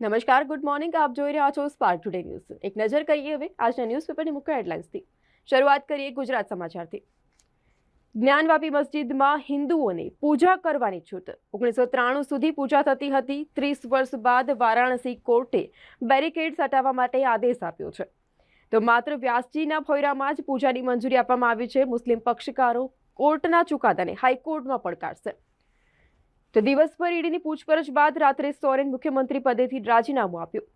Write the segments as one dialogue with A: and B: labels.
A: નમસ્કાર, good morning. આપ જોઈ રહ્યા છો સ્પાર્ક ટુડે ન્યૂઝ એક નજર કરીએ હવે આજના ન્યૂઝપેપરની મુખ્ય હેડલાઇન્સથી. શરૂઆત કરીએ ગુજરાત સમાચારથી. જ્ઞાનવાપી મસ્જિદમાં હિન્દુઓને પૂજા કરવાની છૂટ. ઓગણીસો ત્રાણું સુધી પૂજા થતી હતી. ત્રીસ વર્ષ બાદ વારાણસી કોર્ટે બેરિકેડ્સ હટાવવા માટે આદેશ આપ્યો છે. તો માત્ર વ્યાસજીના ફોયરામાં જ પૂજાની મંજૂરી આપવામાં આવી છે. મુસ્લિમ પક્ષકારો કોર્ટના ચુકાદાને હાઈકોર્ટમાં પડકારશે. તો દિવસભર ઈડીની પૂછપરછ બાદ રાત્રે સોરેન મુખ્યમંત્રી પદેથી રાજીનામું આપ્યું.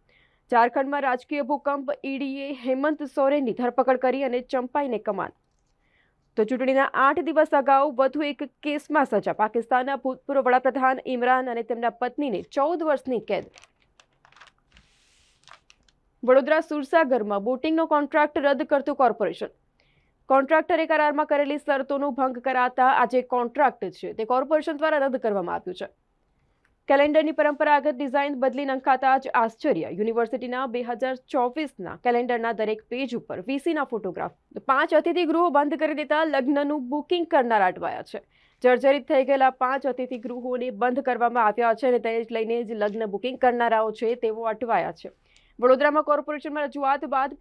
A: ઝારખંડમાં રાજકીય ભૂકંપ, ઈડીએ હેમંત સોરેનની ધરપકડ કરી અને ચંપાઈને કમાન. તો ચૂંટણીના આઠ દિવસ અગાઉ વધુ એક કેસમાં સજા, પાકિસ્તાનના ભૂતપૂર્વ વડાપ્રધાન ઇમરાન અને તેમના પત્નીને ચૌદ વર્ષની કેદ. વડોદરા સુરસાગરમાં બોટિંગનો કોન્ટ્રાક્ટ રદ કરતું કોર્પોરેશન. કોન્ટ્રાક્ટરે કરારમાં કરેલી શરતોનો ભંગ કરાતા આજે કોન્ટ્રાક્ટ છે. તે કોર્પોરેશન દ્વારા રદ કરવામાં આવ્યું છે. કેલેન્ડરની પરંપરાગત ડિઝાઇન બદલી નંખાતા જ આશ્ચર્ય. યુનિવર્સિટીના બે હજાર ચોવીસના કેલેન્ડરના દરેક પેજ ઉપર વીસીના ફોટોગ્રાફ પાંચ અતિથિ ગૃહો બંધ કરી દેતા લગ્નનું બુકિંગ કરનાર અટવાયા છે. જર્જરિત થઈ ગયેલા પાંચ અતિથિ ગૃહોને બંધ કરવામાં આવ્યા છે અને તેને જ લઈને જ લગ્ન બુકિંગ કરનારાઓ છે તેઓ અટવાયા છે. વડોદરામાં કોર્પોરેશનમાં રજૂઆત બાદ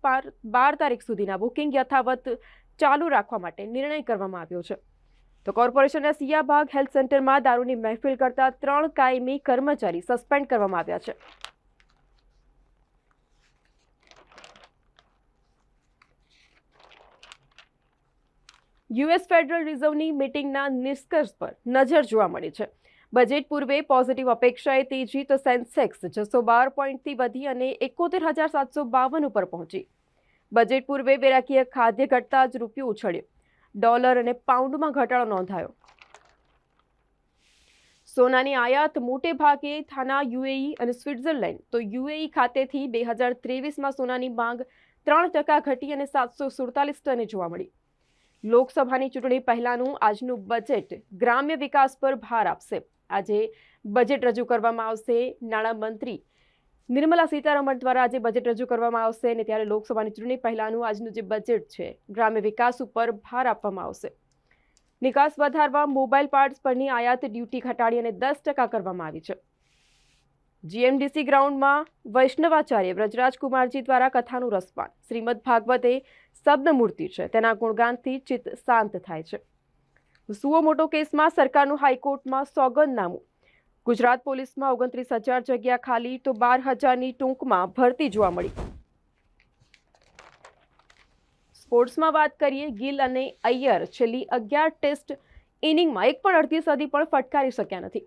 A: બાર તારીખ સુધીના બુકિંગ યથાવત ચાલુ રાખવા માટે નિર્ણય કરવામાં આવ્યો છે. તો કોર્પોરેશનના સિયાબાગ હેલ્થ સેન્ટરમાં દારૂની મહેફિલ કરતા ત્રણ કાયમી કર્મચારી સસ્પેન્ડ કરવામાં આવ્યા છે. યુએસ ફેડરલ રિઝર્વની મિટિંગના નિષ્કર્ષ પર નજર જોવા મળી છે. બજેટ પૂર્વે પોઝિટિવ અપેક્ષાએ તેજી તો સેન્સેક્સ છસો બાર પોઈન્ટથી વધી અને એકોતેર હજાર સાતસો બાવન ઉપર પહોંચી. બજેટ પૂર્વે વેરાકીય ખાદ્ય ઘટતા જ રૂપિયો ઉછળ્યો. ડોલર અને પાઉન્ડમાં ઘટાડો નોંધાયો. સોનાની આયાત મોટે ભાગે થાના યુએઈ અને સ્વિટ્ઝરલેન્ડ. તો યુએઈ ખાતેથી બે હજાર ત્રેવીસમાં સોનાની માંગ ત્રણ ટકા ઘટી અને સાતસો સુડતાલીસ ટને જોવા મળી. લોકસભાની ચૂંટણી પહેલાંનું આજનું બજેટ ગ્રામ્ય વિકાસ પર ભાર આપશે. આજે બજેટ રજૂ કરવામાં આવશે. નાણામંત્રી નિર્મલા સીતારમણ દ્વારા આજે બજેટ રજૂ કરવામાં આવશે અને ત્યારે લોકસભાની ચૂંટણી પહેલાંનું આજનું જે બજેટ છે, ગ્રામ્ય વિકાસ ઉપર ભાર આપવામાં આવશે. નિકાસ વધારવા મોબાઈલ પાર્ટ્સ પરની આયાત ડ્યુટી ઘટાડી અને દસ ટકા કરવામાં આવી છે. જીએમડીસી ગ્રાઉન્ડમાં વૈષ્ણવાચાર્ય વ્રજરાજકુમારજી દ્વારા કથાનું રસપાન. શ્રીમદ ભાગવતે શબ્દમૂર્તિ છે, તેના ગુણગાનથી ચિત્ત શાંત થાય છે. સુઓ મોટો કેસમાં સરકારનું હાઈકોર્ટમાં સોગંદનામું. ગુજરાત પોલીસમાં ઓગણત્રીસ હજાર જગ્યા ખાલી તો બાર હજારની ટૂંકમાં ભરતી જોવા મળી. સ્પોર્ટ્સમાં વાત કરીએ, ગિલ અને અય્યર છેલ્લી અગિયાર ટેસ્ટ ઇનિંગમાં એક પણ અડધી સદી પણ ફટકારી શક્યા નથી.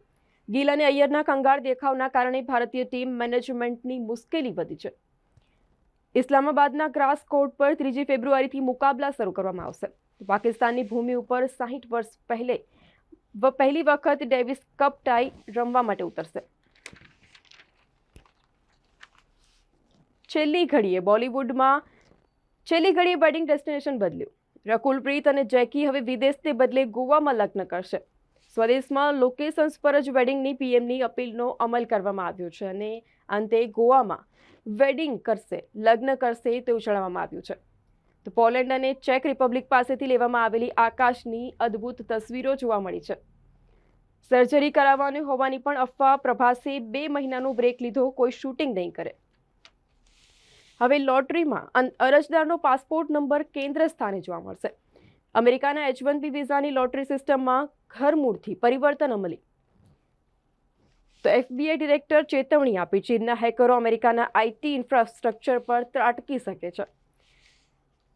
A: ગિલ અને અય્યરના કંગાળ દેખાવના કારણે ભારતીય ટીમ મેનેજમેન્ટની મુશ્કેલી વધી છે. ઇસ્લામાબાદના ગ્રાસ કોર્ટ પર ત્રીજી ફેબ્રુઆરીથી મુકાબલા શરૂ કરવામાં આવશે. પાકિસ્તાનની ભૂમિ ઉપર સાહીઠ વર્ષ પહેલે પહેલી વખત ડેવિસ કપ ટાઈ રમવા માટે ઉતરશે. છેલ્લી ઘડીએ બોલિવૂડમાં, છેલ્લી ઘડીએ વેડિંગ ડેસ્ટિનેશન બદલ્યું. રકુલપ્રીત અને જેકી હવે વિદેશને બદલે ગોવામાં લગ્ન કરશે. સ્વદેશમાં લોકેશન્સ પર જ વેડિંગની પીએમની અપીલનો અમલ કરવામાં આવ્યો છે અને અંતે ગોવામાં વેડિંગ કરશે, લગ્ન કરશે તેવું જણાવવામાં આવ્યું છે. તો પોલેન્ડ અને ચેક રિપબ્લિક પાસેથી લેવામાં આવેલી આકાશની અદ્ભુત તસવીરો જોવા મળી છે. સર્જરી કરાવવાની હોવાની પણ અફવા, પ્રભાસે બે મહિનાનો બ્રેક લીધો, કોઈ શૂટિંગ નહીં કરે. હવે લોટરીમાં અરજદારનો પાસપોર્ટ નંબર કેન્દ્ર સ્થાને જોવા મળશે. અમેરિકાના એચ વન બી વિઝાની લોટરી સિસ્ટમમાં ઘરમૂળથી પરિવર્તન અમલી. તો એફબીઆઈ ડિરેક્ટર ચેતવણી આપી, ચીનના હેકરો અમેરિકાના આઈટી ઇન્ફ્રાસ્ટ્રક્ચર પર ત્રાટકી શકે છે.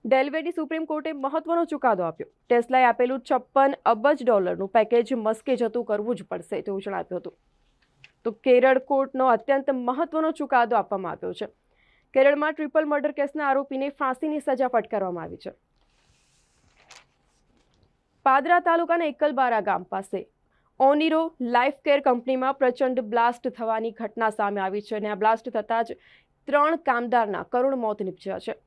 A: ડેલવેની સુપ્રીમ કોર્ટે મહત્વનો ચુકાદો આપ્યો. ટેસ્લાએ આપેલું છપ્પન અબજ ડોલરનું પેકેજ મસ્કે જતું કરવું જ પડશે તેવું જણાવ્યું હતું. તો કેરળ કોર્ટનો અત્યંત મહત્વનો ચુકાદો આપવામાં આવ્યો છે. કેરળમાં ટ્રિપલ મર્ડર કેસના આરોપીને ફાંસીની સજા ફટકારવામાં આવી છે. પાદરા તાલુકાના એકલબારા ગામ પાસે ઓનિરો લાઈફ કેર કંપનીમાં પ્રચંડ બ્લાસ્ટ થવાની ઘટના સામે આવી છે અને આ બ્લાસ્ટ થતાં જ ત્રણ કામદારના કરુણ મોત નીપજ્યા છે.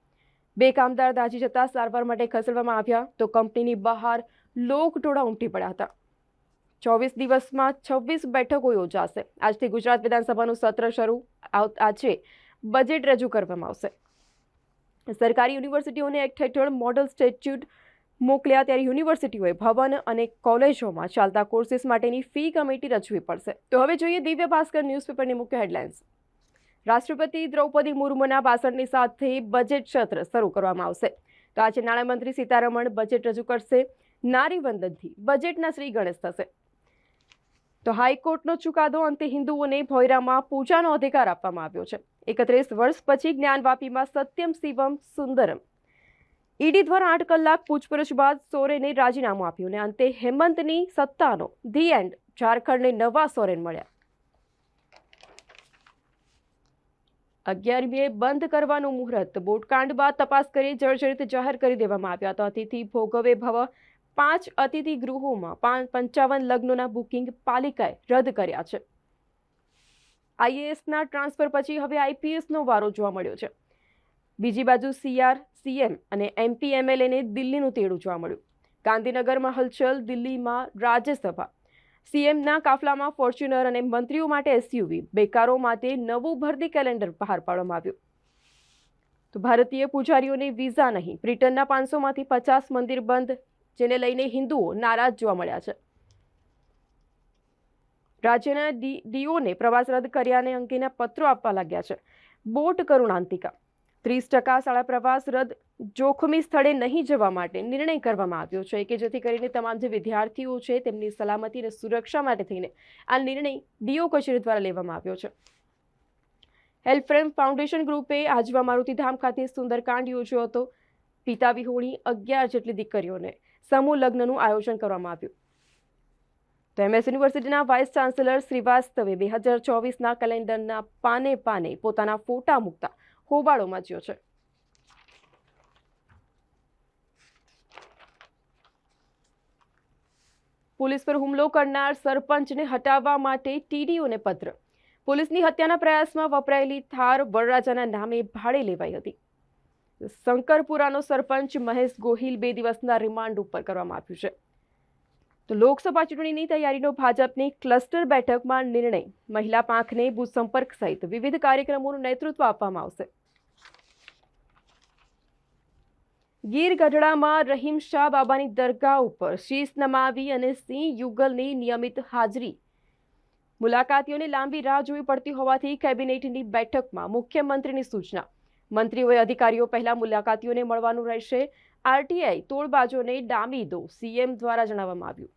A: બે કામદાર દાજી જતા સારવાર માટે ખસેડવામાં આવ્યા તો કંપનીની બહાર લોકટોળા ઉમટી પડ્યા હતા. ચોવીસ દિવસમાં છવ્વીસ બેઠકો યોજાશે. આજથી ગુજરાત વિધાનસભાનું સત્ર શરૂ આજે બજેટ રજૂ કરવામાં આવશે. સરકારી યુનિવર્સિટીઓને એક્ટ હેઠળ મોડલ સ્ટેચ્યુટ મોકલ્યા ત્યારે યુનિવર્સિટીઓએ ભવન અને કોલેજોમાં ચાલતા કોર્સિસ માટેની ફી કમિટી રચવી પડશે. તો હવે જોઈએ દિવ્ય ભાસ્કર ન્યૂઝપેપરની મુખ્ય હેડલાઇન્સ. રાષ્ટ્રપતિ દ્રૌપદી મુર્મુના ભાષણની સાથે બજેટ સત્ર શરૂ કરવામાં આવશે. તો આજે નાણામંત્રી સીતારમણ બજેટ રજૂ કરશે. નારીવંદનથી બજેટના શ્રી ગણેશ થશે. તો હાઈકોર્ટનો ચુકાદો અંતે હિન્દુઓને ભોયરામાં પૂજાનો અધિકાર આપવામાં આવ્યો છે. એકત્રીસ વર્ષ પછી જ્ઞાનવાપીમાં સત્યમ શિવમ સુંદરમ. ઈડી દ્વારા આઠ કલાક પૂછપરછ બાદ સોરેને રાજીનામું આપ્યું અને અંતે હેમંતની સત્તાનો ધી એન્ડ ઝારખંડને નવા સોરેન મળ્યા. અગિયારમીએ બંધ કરવાનું મુહૂર્ત. બોટકાંડ બાદ તપાસ કરી જર્જરિત જાહેર કરી દેવામાં આવ્યા તો અતિથિ ભોગવે ભવ પાંચ અતિથિ ગૃહોમાં પાંચ પંચાવન લગ્નોના બુકિંગ પાલિકાએ રદ કર્યા છે. આઈએએસના ટ્રાન્સફર પછી હવે આઈપીએસનો વારો જોવા મળ્યો છે. બીજી બાજુ સીઆર, સીએમ અને એમપી, એમએલએને દિલ્હીનું તેડું જોવા મળ્યું. ગાંધીનગરમાં હલચલ, દિલ્હીમાં રાજ્યસભા. સીએમના કાફલામાં ફોર્ચ્યુનર અને મંત્રીઓ માટે એસયુવી બેકારો માટે નવું ભરતી કેલેન્ડર બહાર પાડવામાં આવ્યું. તો ભારતીય પૂજારીઓને વિઝા નહીં, બ્રિટનના પાંચસોમાંથી પચાસ મંદિર બંધ, જેને લઈને હિન્દુઓ નારાજ જોવા મળ્યા છે. રાજ્યના ડીઓને પ્રવાસ રદ કર્યાને અંગેના પત્રો આપવા લાગ્યા છે. બોટ કરુણાંતિકા ત્રીસ ટકા શાળા પ્રવાસ રદ જોખમી સ્થળે નહીં જવા માટે નિર્ણય કરવામાં આવ્યો છે કે જેથી કરીને તમામ જે વિદ્યાર્થીઓ છે તેમની સલામતી અને સુરક્ષા માટે થઈને આ નિર્ણય ડીઓ કચેરી દ્વારા લેવામાં આવ્યો છે. હેલ્પ ફ્રેમ ફાઉન્ડેશન ગ્રુપે આજવા મારુતિધામ ખાતે સુંદરકાંડ યોજ્યો હતો. પિતા વિહોણી અગિયાર જેટલી દીકરીઓને સમૂહ લગ્નનું આયોજન કરવામાં આવ્યું. તો એમએસ યુનિવર્સિટીના વાઇસ ચાન્સેલર શ્રીવાસ્તવે બે હજાર ચોવીસના કેલેન્ડરના પાને પાને પોતાના ફોટા મૂકતા હોબાળો મચ્યો છે. પોલીસ પર હુમલો કરનાર સરપંચને હટાવવા માટે ટીડીઓને પત્ર. પોલીસની હત્યાના પ્રયાસમાં વપરાયેલી થાર વરરાજાના નામે ભાડે લેવાઈ હતી. શંકરપુરાનો સરપંચ મહેશ ગોહિલ બે દિવસના રિમાન્ડ ઉપર કરવામાં આવ્યું છે. તો લોકસભા ચૂંટણીની તૈયારીનો ભાજપની ક્લસ્ટર બેઠકમાં નિર્ણય. મહિલા પાંખને બુથ સંપર્ક સહિત વિવિધ કાર્યક્રમોનું નેતૃત્વ આપવામાં આવશે. ગીર ગઢડામાં રહીમ શાહ બાબાની દરગાહ ઉપર શીશ નમાવી અને સિંહ યુગલની નિયમિત હાજરી. મુલાકાતીઓને લાંબી રાહ જોવી પડતી હોવાથી કેબિનેટની બેઠકમાં મુખ્યમંત્રીની સૂચના. મંત્રીઓએ અધિકારીઓ પહેલા મુલાકાતીઓને મળવાનું રહેશે. આરટીઆઈ, તોડબાજોને ડામી દો, સીએમ દ્વારા જણાવવામાં આવ્યું.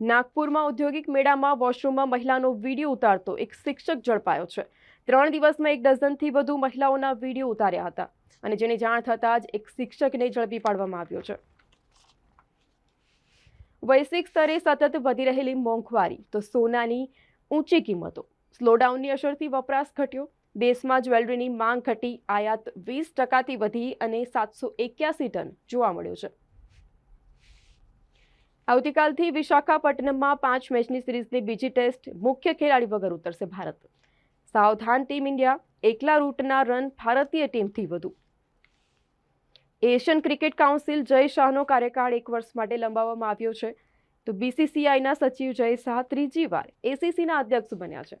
A: નાગપુરમાં ઔદ્યોગિક મેળામાં વોશરૂમમાં મહિલાનો વીડિયો ઉતારતો એક શિક્ષક ઝડપાયો છે. ત્રણ દિવસમાં એક ડઝનથી વધુ મહિલાઓના વીડિયો ઉતાર્યા હતા અને જેની જાણ થતાં જ એક શિક્ષકને ઝડપી પાડવામાં આવ્યો છે. વૈશ્વિક સ્તરે સતત વધી રહેલી મોંઘવારી તો સોનાની ઊંચી કિંમતો, સ્લોડાઉનની અસરથી વપરાશ ઘટ્યો, દેશમાં જ્વેલરીની માંગ ઘટી આયાત વીસ ટકાથી વધી અને સાતસો એક્યાસી ટન જોવા મળ્યો છે. આવતીકાલથી વિશાખાપટ્ટનમમાં પાંચ મેચની સિરીઝની બીજી ટેસ્ટ મુખ્ય ખેલાડી વગર ઉતરશે ભારત. સાવધાન ટીમ ઇન્ડિયા એકલા રૂટના રન ભારતીય ટીમથી વધુ. એશિયન ક્રિકેટ કાઉન્સિલ જય શાહનો કાર્યકાળ એક વર્ષ માટે લંબાવવામાં આવ્યો છે. તો બીસીસીઆઈના સચિવ જય શાહ ત્રીજી વાર એસીસીના અધ્યક્ષ બન્યા છે.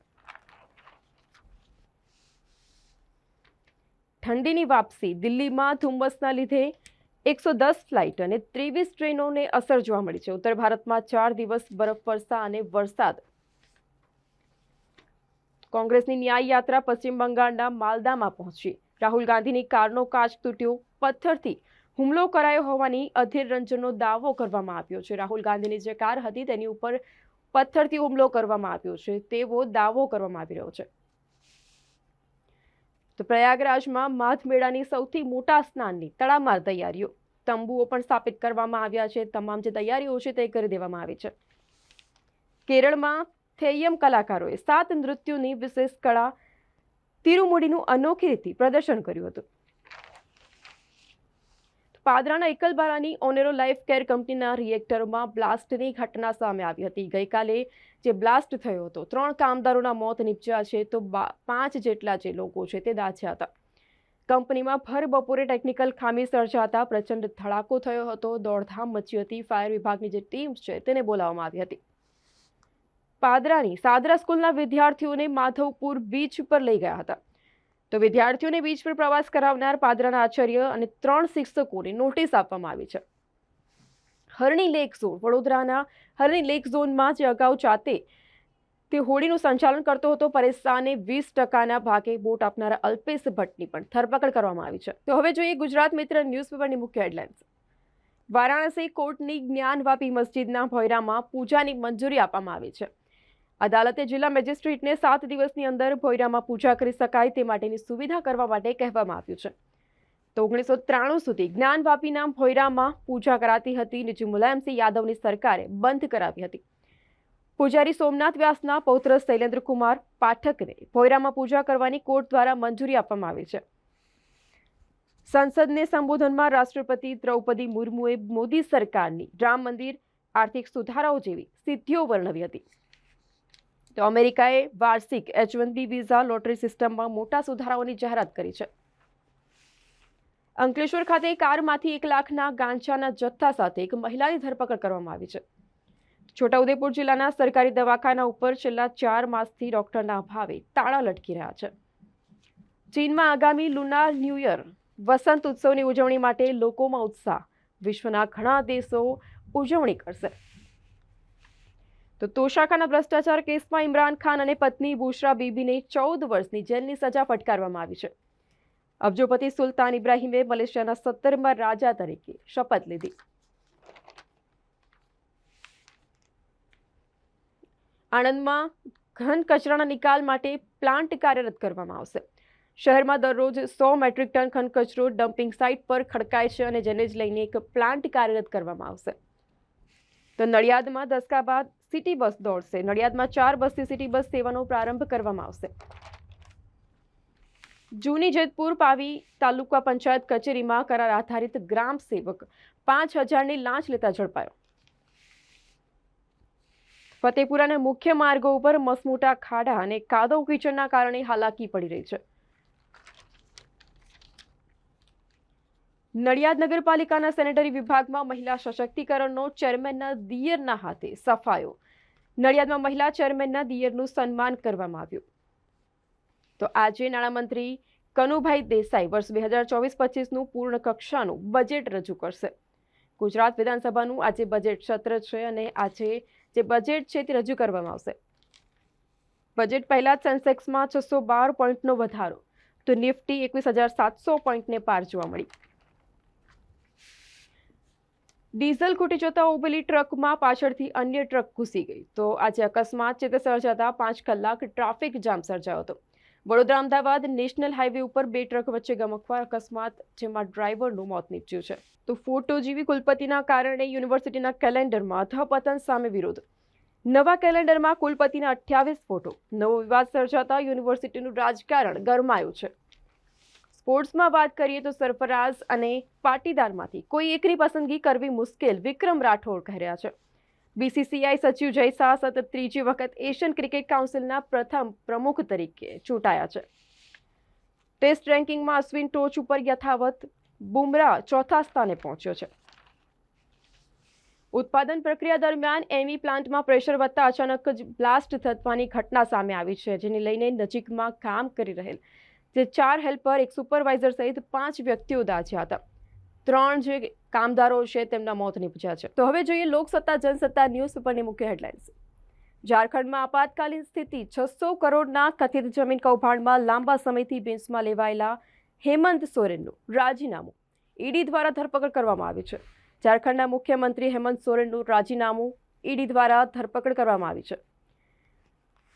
A: ઠંડીની વાપસી, દિલ્હીમાં ધુમ્મસના લીધે એકસો દસ ફ્લાઇટ અને ત્રેવીસ ટ્રેનોને અસર જોવા મળી છે. ઉત્તર ભારતમાં ચાર દિવસ બરફવર્ષા અને વરસાદ. કોંગ્રેસની ન્યાય યાત્રા પશ્ચિમ બંગાળના માલદામાં પહોંચી. રાહુલ ગાંધીની કારનો કાચ તૂટ્યો, પથ્થરથી હુમલો કરાયો હોવાની અધીર રંજનનો દાવો કરવામાં આવ્યો છે. રાહુલ ગાંધીની જે કાર હતી તેની ઉપર પથ્થરથી હુમલો કરવામાં આવ્યો છે. તેવો દાવો કરવામાં આવી રહ્યો છે. તો પ્રયાગરાજમાં માઘ મેળાની સૌથી મોટા સ્નાનની તડામાર તૈયારીઓ. તંબુઓ પણ સ્થાપિત કરવામાં આવ્યા છે. તમામ જે તૈયારીઓ છે તે કરી દેવામાં આવી છે. કેરળમાં થેયમ કલાકારોએ સાત નૃત્યોની વિશેષ કળા તિરુમુડીનું અનોખી રીતે પ્રદર્શન કર્યું હતું. પાદરાના એકલબારાની ઓનેરો લાઈફ કેર કંપનીના રિએક્ટરમાં બ્લાસ્ટની ઘટના સામે આવી હતી. ગઈકાલે જે બ્લાસ્ટ થયો હતો, ત્રણ કામદારોના મોત નીપજ્યા છે તો પાંચ જેટલા જે લોકો છે તે દાઝ્યા હતા. કંપનીમાં ભર બપોરે ટેકનિકલ ખામી સર્જાતા પ્રચંડ ધડાકો થયો હતો. દોડધામ મચી હતી. ફાયર વિભાગની જે ટીમ છે તેને બોલાવવામાં આવી હતી. પાદરાની સાદરા સ્કૂલના વિદ્યાર્થીઓને માધવપુર બીચ પર લઈ ગયા હતા. તો વિદ્યાર્થીઓને બીચ પર પ્રવાસ કરાવનાર પાદરાના આચાર્ય અને ત્રણ શિક્ષકોને નોટિસ આપવામાં આવી છે. હરણી લેક ઝોન, વડોદરાના હરણી લેક ઝોનમાં જે અગાઉ જાતે તે હોડીનું સંચાલન કરતો હતો, પરેશાને વીસ ટકાના ભાગે બોટ આપનારા અલ્પેશ ભટ્ટની પણ ધરપકડ કરવામાં આવી છે. તો હવે જોઈએ ગુજરાત મિત્ર ન્યૂઝપેપરની મુખ્ય હેડલાઇન્સ. વારાણસી કોર્ટની જ્ઞાનવાપી મસ્જિદના ભોયરામાં પૂજાની મંજૂરી આપવામાં આવી છે. અદાલતે જિલ્લા મેજિસ્ટ્રેટને સાત દિવસની અંદર ભોયરામાં પૂજા કરી શકાય તે માટેની સુવિધા કરવા માટે કહેવામાં આવ્યું છે. તો ઓગણીસો ત્રાણું સુધી જ્ઞાનવાપીના ભોયરામાં પૂજા કરાતી હતી. જે મુલાયમસિંહ યાદવની સરકારે બંધ કરાવી હતી. પૂજારી સોમનાથ વ્યાસના પૌત્ર શૈલેન્દ્ર કુમાર પાઠકને ભોયરામાં પૂજા કરવાની કોર્ટ દ્વારા મંજૂરી આપવામાં આવી છે. સંસદને સંબોધનમાં રાષ્ટ્રપતિ દ્રૌપદી મુર્મુએ મોદી સરકારની રામ મંદિર આર્થિક સુધારાઓ જેવી સિદ્ધિઓ વર્ણવી હતી. તો અમેરિકાએ વાર્ષિક H one B visa lottery સિસ્ટમમાં મોટા સુધારાઓની જાહેરાત કરી છે. અંકલેશ્વર ખાતે કારમાંથી એક લાખના ગાંજાના જથ્થા સાથે એક મહિલાની ધરપકડ કરવામાં આવી છે. છોટાઉદેપુર જિલ્લાના સરકારી દવાખાના ઉપર છેલ્લા ચાર માસથી ડોક્ટરના અભાવે તાળા લટકી રહ્યા છે. ચીનમાં આગામી લુનાર ન્યૂ યર વસંત ઉત્સવની ઉજવણી માટે લોકોમાં ઉત્સાહ. વિશ્વના ઘણા દેશો ઉજવણી કરશે. તો તોશાખાના ભ્રષ્ટાચાર કેસમાં ઇમરાન ખાન અને પત્ની બુશરા બીબીને ચૌદ વર્ષની જેલની સજા ફટકારવામાં આવી છે. અબજોપતિ સુલતાન ઇબ્રાહિમે મલેશિયાના સત્તરમાં રાજા તરીકે શપથ લીધી. આણંદમાં ઘન કચરાના નિકાલ માટે પ્લાન્ટ કાર્યરત કરવામાં આવશે. શહેરમાં દરરોજ સો મેટ્રિક ટન ઘન કચરો ડમ્પિંગ સાઇટ પર ખડકાય છે અને જેને જ લઈને એક પ્લાન્ટ કાર્યરત કરવામાં આવશે. તો નડિયાદમાં દસકા બાદ સિટી બસ દોડશે. નડિયાદમાં ચાર બસથી સિટી બસ સેવાનો પ્રારંભ કરવામાં આવશે. જૂની જેતપુર પાવી તાલુકા પંચાયત કચેરીમાં કરાર આધારિત ગ્રામ સેવક પાંચ હજારની લાંચ લેતા ઝડપાયો. ફતેપુરાના મુખ્ય માર્ગો ઉપર મસમોટા ખાડા અને કાદવ કીચડના કારણે હાલાકી પડી રહી છે. નડિયાદ નગરપાલિકાના સેનેટરી વિભાગમાં મહિલા સશક્તિકરણનો ચેરમેનના દિયરના હાથે સફાયો. નડિયાદમાં મહિલા ચેરમેનના દિયરનું સન્માન કરવામાં આવ્યું. તો આજે નાણામંત્રી કનુભાઈ દેસાઈ વર્ષ બે હજાર ચોવીસ પચીસનું પૂર્ણ કક્ષાનું બજેટ રજૂ કરશે. ગુજરાત વિધાનસભાનું આજે બજેટ સત્ર છે અને આજે જે બજેટ છે તે રજૂ કરવામાં આવશે. બજેટ પહેલાં જ સેન્સેક્સમાં છસો બાર પોઈન્ટનો વધારો, તો નિફ્ટી એકવીસ હજાર સાતસો પોઈન્ટને પાર જોવા મળી. ડીઝલ ખૂટી જતા ઉભેલી ટ્રકમાં પાછળથી અન્ય ટ્રક ઘૂસી ગઈ. તો આજે અકસ્માત ચેતે સર્જાતા પાંચ કલાક ટ્રાફિક જામ સર્જાયો હતો. વડોદરા, અમદાવાદ નેશનલ હાઈવે ઉપર બે ટ્રક વચ્ચે ગમકવા અકસ્માત, જેમાં ડ્રાઈવરનું મોત નીપજ્યું છે. તો ફોટો જેવી કુલપતિના કારણે યુનિવર્સિટીના કેલેન્ડરમાં અધપતન સામે વિરોધ. નવા કેલેન્ડરમાં કુલપતિના અઠ્યાવીસ ફોટો. નવો વિવાદ સર્જાતા યુનિવર્સિટીનું રાજકારણ ગરમાયું છે. સ્પોર્ટ્સમાં વાત કરીએ તો સરફરાઝ અને પાટીદારમાંથી કોઈ એકની પસંદગી કરવી મુશ્કેલ વિક્રમ રાઠોડ કહી રહ્યા છે. બીસીસીઆઈ સચિવ જય શાહ સતત ત્રીજી વખત એશિયન ક્રિકેટ કાઉન્સિલના પ્રથમ પ્રમુખ તરીકે ચૂંટાયા છે. ટેસ્ટ રેન્કિંગમાં અશ્વિન ટોચ ઉપર યથાવત બુમરાહ ચોથા સ્થાને પહોંચ્યો છે. ઉત્પાદન પ્રક્રિયા દરમિયાન એમી પ્લાન્ટમાં પ્રેશર વધતા અચાનક જ બ્લાસ્ટ થવાની ઘટના સામે આવી છે, જેને લઈને નજીકમાં કામ કરી રહેલ જે ચાર હેલ્પર, એક સુપરવાઇઝર સહિત પાંચ વ્યક્તિઓ દાઝ્યા હતા. ત્રણ જે કામદારો છે તેમના મોત નીપજ્યા છે. તો હવે જોઈએ લોકસત્તા, જનસત્તા ન્યૂઝ પેપરની મુખ્ય હેડલાઇન્સ. ઝારખંડમાં આપાતકાલીન સ્થિતિ, છસો કરોડના કથિત જમીન કૌભાંડમાં લાંબા સમયથી બેન્ચમાં લેવાયેલા હેમંત સોરેનનું રાજીનામું. ઈડી દ્વારા ધરપકડ કરવામાં આવી છે. ઝારખંડના મુખ્યમંત્રી હેમંત સોરેનનું રાજીનામું ઈડી દ્વારા ધરપકડ કરવામાં આવી છે.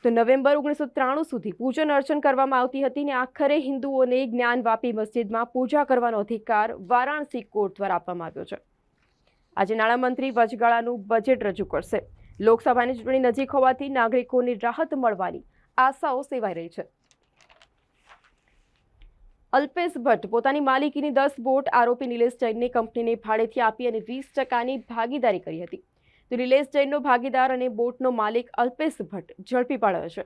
A: તો નવેમ્બર ઓગણીસો ત્રાણું સુધી પૂજન અર્ચન કરવામાં આવતી હતી ને આખરે હિન્દુઓને જ્ઞાનવાપી મસ્જિદમાં પૂજા કરવાનો અધિકાર વારાણસી કોર્ટ દ્વારા આપવામાં આવ્યો છે. આજે નાણામંત્રી વચગાળાનું બજેટ રજૂ કરશે. લોકસભાની ચૂંટણી નજીક હોવાથી નાગરિકોને રાહત મળવાની આશાઓ સેવાઈ રહી છે. અલ્પેશ ભટ્ટ પોતાની માલિકીની દસ બોટ આરોપી નિલેશ જૈનની કંપનીને ભાડેથી આપી અને વીસ ટકાની ભાગીદારી કરી હતી. તો નિલેશ જૈનનો ભાગીદાર અને બોટનો માલિક અલ્પેશ ભટ્ટ ઝડપી પાડ્યો છે.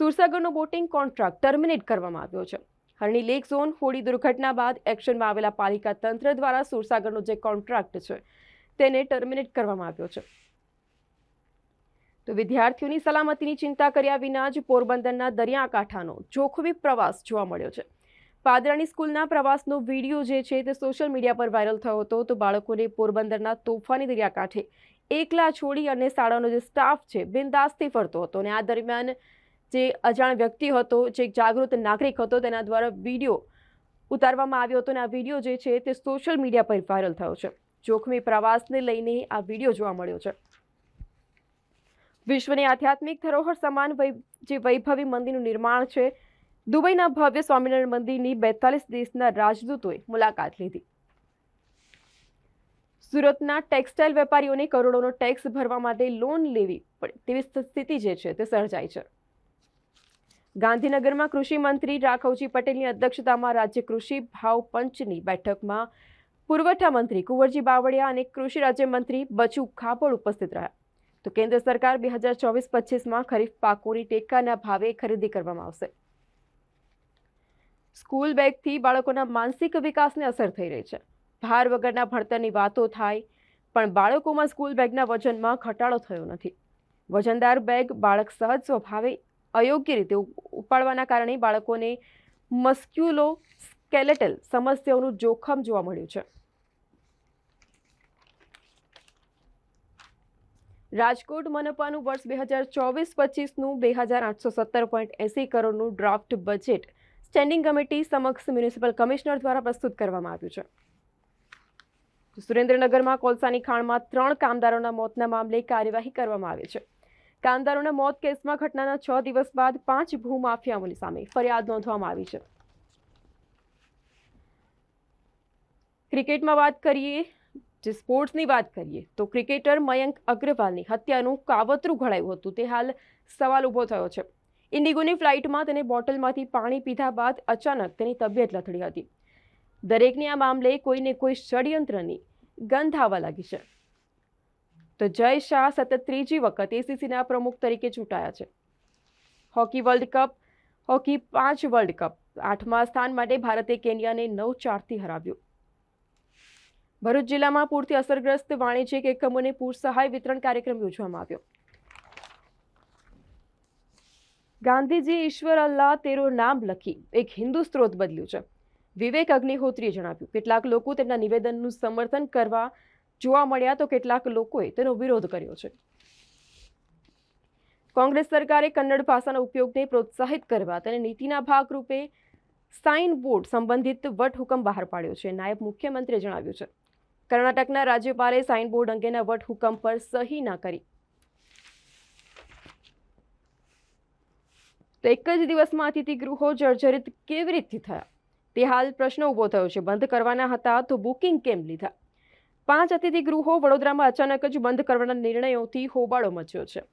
A: સુરસાગરનો બોટિંગ કોન્ટ્રાક્ટ ટર્મિનેટ કરવામાં આવ્યો છે. હરણી લેક ઝોન હોડી દુર્ઘટના બાદ એક્શનમાં આવેલા પાલિકા તંત્ર દ્વારા સુરસાગરનો જે કોન્ટ્રાક્ટ છે તેને ટર્મિનેટ કરવામાં આવ્યો છે. તો વિદ્યાર્થીઓની સલામતીની ચિંતા કર્યા વિના જ પોરબંદરના દરિયાકાંઠાનો જોખમી પ્રવાસ જોવા મળ્યો છે. પાદરાની સ્કૂલના પ્રવાસનો વીડિયો જે છે તે સોશિયલ મીડિયા પર વાયરલ થયો હતો તો બાળકોને પોરબંદરના તોફાની દરિયાકાંઠે એકલા છોડી અને શાળાનો જે સ્ટાફ છે બિનદાસથી ફરતો હતો અને આ દરમિયાન જે અજાણ વ્યક્તિ હતો, જે જાગૃત નાગરિક હતો, તેના દ્વારા વીડિયો ઉતારવામાં આવ્યો હતો અને આ વીડિયો જે છે તે સોશિયલ મીડિયા પર વાયરલ થયો છે. જોખમી પ્રવાસને લઈને આ વીડિયો જોવા મળ્યો છે. વિશ્વની આધ્યાત્મિક ધરોહર સમાન જે વૈભવી મંદિરનું નિર્માણ છે દુબઈના ભવ્ય સ્વામિનારાયણ મંદિરની બેતાલીસ દેશના રાજદૂતોએ મુલાકાત લીધી. સુરતના ટેક્સટાઇલ વેપારીઓને કરોડોનો ટેક્સ ભરવા માટે લોન લેવી પડે તેવી સ્થિતિ જે છે તે સર્જાઈ છે. ગાંધીનગરમાં કૃષિ મંત્રી રાઘવજી પટેલની અધ્યક્ષતામાં રાજ્ય કૃષિ ભાવ પંચની બેઠકમાં પુરવઠા મંત્રી કુંવરજી બાવળિયા અને કૃષિ રાજ્યમંત્રી બચુ ખાપડ ઉપસ્થિત રહ્યા. તો કેન્દ્ર સરકાર બે હજાર ચોવીસ પચીસમાં ખરીફ પાકોની ટેકાના ભાવે ખરીદી કરવામાં આવશે. સ્કૂલ બેગથી બાળકોના માનસિક વિકાસને અસર થઈ રહી છે. ભાર વગરના ભણતરની વાતો થાય, પણ બાળકોમાં સ્કૂલ બેગના વજનમાં ઘટાડો થયો નથી. વજનદાર બેગ બાળક સહજ સ્વભાવે અયોગ્ય રીતે ઉપાડવાના કારણે બાળકોને મસ્ક્યુલો સ્કેલેટલ સમસ્યાઓનું જોખમ જોવા મળ્યું છે. રાજકોટ મનપાનું વર્ષ બે હજાર ચોવીસ પચીસનું બે હજાર આઠસો સત્તર પોઈન્ટ એંસી કરોડનું ડ્રાફ્ટ બજેટ સ્ટેન્ડિંગ કમિટી સમક્ષ મ્યુનિસિપલ કમિશનર દ્વારા પ્રસ્તુત કરવામાં આવ્યું છે. સુરેન્દ્રનગરમાં કોલસાની ખાણમાં ત્રણ કામદારોના મોતના મામલે કાર્યવાહી કરવામાં આવી છે. કામદારોના મોત કેસમાં ઘટનાના છ દિવસ બાદ પાંચ ભૂમાફિયાઓની સામે ફરિયાદ નોંધવામાં આવી છે. ક્રિકેટમાં વાત કરીએ, જે સ્પોર્ટ્સની વાત કરીએ, તો ક્રિકેટર મયંક અગ્રવાલની હત્યાનું કાવતરું ઘડાયું હતું. તે હાલ સવાલ ઊભો થયો છે. ઇન્ડિગોની ફ્લાઇટમાં તેને બોટલમાંથી પાણી પીધા બાદ અચાનક તેની તબિયત લથડી હતી. દરેકની આ મામલે કોઈને કોઈ ષડયંત્રની ગંધ આવવા લાગી છે. તો જય શાહ સતત ત્રીજી વખત એસીસીના પ્રમુખ તરીકે ચૂંટાયા છે. હોકી વર્લ્ડ કપ, હોકી પાંચ વર્લ્ડ કપ, આઠમા સ્થાન માટે ભારતે કેન્યાને નવ ચારથી હરાવ્યું. ભરૂચ જિલ્લામાં પૂરથી અસરગ્રસ્ત વાણિજ્યિક એકમોને પૂર સહાય વિતરણ કાર્યક્રમ યોજવામાં આવ્યો. ગાંધીજી ઈશ્વર અલ્લાહ તેરો નામ લખી એક હિન્દુ સ્ત્રોત બદલ્યું છે. વિવેક અગ્નિહોત્રીએ જણાવ્યું, કેટલાક લોકો તેમના નિવેદનનું સમર્થન કરવા જોવા મળ્યા તો કેટલાક લોકોએ તેનો વિરોધ કર્યો છે. કોંગ્રેસ સરકારે કન્નડ ભાષાના ઉપયોગને પ્રોત્સાહિત કરવા તેને નીતિના ભાગરૂપે સાઇન બોર્ડ સંબંધિત વટહુકમ બહાર પાડ્યો છે, નાયબ મુખ્યમંત્રીએ જણાવ્યું છે. કર્ણાટકના રાજ્યપાલે સાઇન બોર્ડ અંગેના વટહુકમ પર સહી ના કરી. તો એક જ દિવસમાં અતિથિ ગૃહો જર્જરિત કેવી રીતથી થયા? તે હાલ પ્રશ્ન ઊભો થયો છે. બંધ કરવાના હતા તો બુકિંગ કેમ લીધા? પાંચ અતિથિ ગૃહો વડોદરામાં અચાનક જ બંધ કરવાના નિર્ણયોથી હોબાળો મચ્યો છે.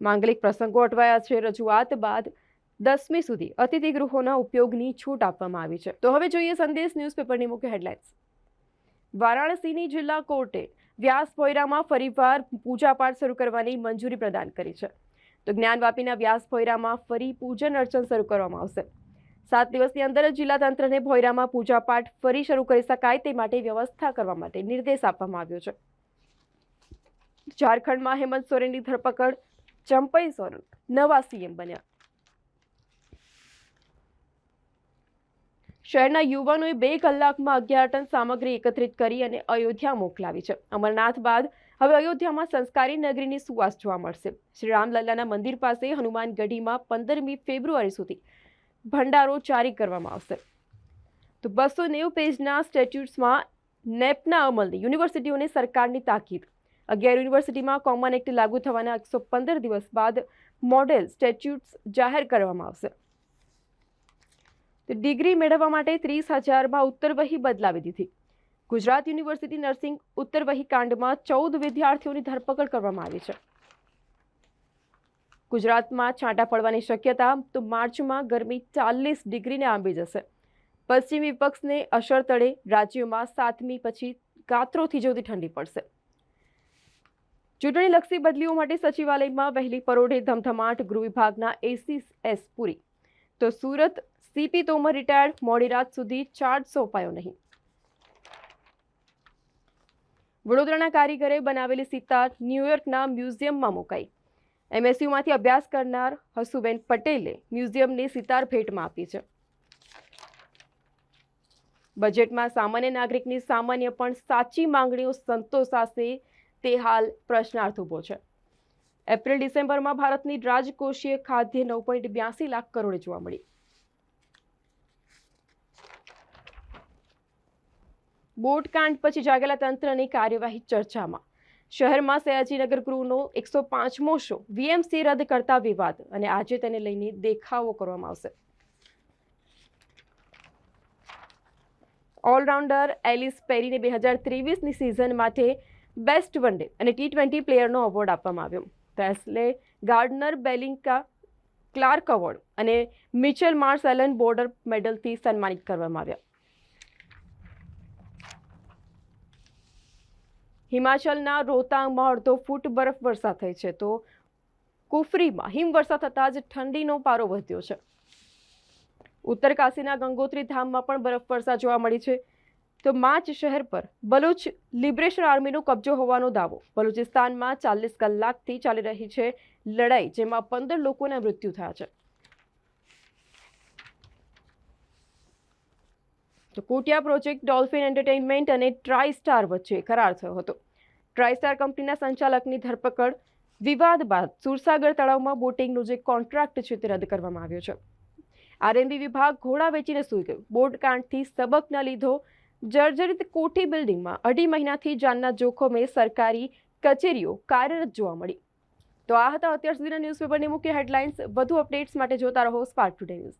A: માંગલિક પ્રસંગો અટવાયા છે. રજૂઆત બાદ દસમી સુધી અતિથિ ગૃહોના ઉપયોગની છૂટ આપવામાં આવી છે. તો હવે જોઈએ સંદેશ ન્યૂઝપેપરની મુખ્ય હેડલાઇન્સ. વારાણસીની જિલ્લા કોર્ટે વ્યાસ ભોયરામાં ફરીવાર પૂજાપાઠ શરૂ કરવાની મંજૂરી પ્રદાન કરી છે. તો જ્ઞાનવાપીના વ્યાસ ભોયરામાં ફરી પૂજન અર્ચન શરૂ કરવામાં આવશે. સાત દિવસની અંદર જ જિલ્લા તંત્રને ભોયરામાં પૂજાપાઠ ફરી શરૂ કરી શકાય તે માટે વ્યવસ્થા કરવા માટે નિર્દેશ આપવામાં આવ્યો છે. ઝારખંડમાં હેમંત સોરેનની ધરપકડ, ચંપઈ સોરેન નવા સીએમ બન્યા. શહેરના યુવાનોએ બે કલાકમાં અગિયાર ટન સામગ્રી એકત્રિત કરી અને અયોધ્યા મોકલાવી છે. અમરનાથ બાદ હવે અયોધ્યામાં સંસ્કારી નગરીની સુવાસ જોવા મળશે. શ્રી રામલલ્લાના મંદિર પાસે હનુમાન ગઢીમાં પંદરમી ફેબ્રુઆરી સુધી ભંડારો જારી કરવામાં આવશે. તો બસો નેવું પેજના સ્ટેચ્યુટ્સમાં નેપના અમલની યુનિવર્સિટીઓને સરકારની તાકીદ. અગિયાર યુનિવર્સિટીમાં કોમન એક્ટ લાગુ થવાના એકસો પંદર દિવસ બાદ મોડેલ સ્ટેચ્યુટ્સ જાહેર કરવામાં આવશે. તો ડિગ્રી મેળવવા માટે ત્રીસ હજારમાં ઉત્તરવહી બદલાવી દીધી. ગુજરાત યુનિવર્સિટી નર્સિંગ ઉત્તર કાંડમાં ચૌદ વિદ્યાર્થીઓની ધરપકડ કરવામાં આવી છે. ગુજરાતમાં છાંટા પડવાની શક્યતા તો માર્ચમાં ગરમી ચાલીસ ડિગ્રીને આંબી જશે. પશ્ચિમી વિપક્ષને અસર તળે, રાજ્યોમાં સાતમી પછી કાતરોથી જોતી ઠંડી પડશે. ચૂંટણીલક્ષી બદલીઓ માટે સચિવાલયમાં વહેલી પરોઢે ધમધમાટ, ગૃહ વિભાગના એસી એસ પૂરી. તો સુરત, સીપી તોમર રિટાયર્ડ, મોડી રાત સુધી ચાર્જ સોંપાયો નહીં. વડોદરાના કારીગરે બનાવેલી સિતાર ન્યૂયોર્કના મ્યુઝિયમમાં મુકાઈ. એમએસયુમાંથી અભ્યાસ કરનાર હસુબેન પટેલે મ્યુઝિયમને સિતાર ભેટમાં આપી છે. બજેટમાં સામાન્ય નાગરિકની સામાન્ય પણ સાચી માંગણીઓ સંતોષાશે તે હાલ પ્રશ્નાર્થ ઊભો છે. એપ્રિલ ડિસેમ્બરમાં ભારતની રાજકોષીય ખાદ્ય નવ પોઈન્ટ બ્યાસી લાખ કરોડે જોવા મળી. બોટકાંડ પછી જાગેલા તંત્રની કાર્યવાહી ચર્ચામાં. શહેરમાં સયાજીનગર ગૃહનો એકસો પાંચમો શો. વીએમસી રદ કરતા વિવાદ અને આજે તેને લઈને દેખાવો કરવામાં આવશે. ઓલરાઉન્ડર એલિસ પેરીને બે હજાર ત્રેવીસની સિઝન માટે બેસ્ટ વન ડે અને ટી ટ્વેન્ટી પ્લેયરનો એવોર્ડ આપવામાં આવ્યો. પ્રેસલે ગાર્ડનર બેલિંકા ક્લાર્ક એવોર્ડ અને મિચેલ માર્સ એલન બોર્ડર મેડલથી સન્માનિત કરવામાં આવ્યા. હિમાચલના રોહતાંગમાં અડધો ફૂટ બરફ વર્ષા થઈ છે તો કુફરીમાં હિમવર્ષા થતાં જ ઠંડીનો પારો વધ્યો છે. ઉત્તરકાશીના ગંગોત્રી ધામમાં પણ બરફ વર્ષા જોવા મળી છે. તો માચ શહેર પર બલુચ લિબરેશન આર્મીનો કબજો હોવાનો દાવો. બલુચિસ્તાનમાં ચાલીસ કલાકથી ચાલી રહી છે લડાઈ, જેમાં પંદર લોકોના મૃત્યુ થયા છે. તો કોટિયા પ્રોજેક્ટ ડોલ્ફિન એન્ટરટેઇનમેન્ટ અને ટ્રાય સ્ટાર વચ્ચે કરાર થયો હતો. ટ્રાય સ્ટાર કંપનીના સંચાલકની ધરપકડ, વિવાદ બાદ સુરસાગર તળાવમાં બોટિંગનો જે કોન્ટ્રાક્ટ છે તે રદ કરવામાં આવ્યો છે. આરએનબી વિભાગ ઘોડા વેચીને સૂઈ ગયું. બોટ કાંડથી સબક ન લીધો જર્જરિત કોઠી બિલ્ડિંગમાં અઢી મહિનાથી જાનના જોખમે સરકારી કચેરીઓ કાર્યરત જોવા મળી. તો આ હતા અત્યાર સુધીના ન્યૂઝપેપરની મુખ્ય હેડલાઇન્સ. વધુ અપડેટ્સ માટે જોતા રહો સ્પાર્ક ટુડે ન્યૂઝ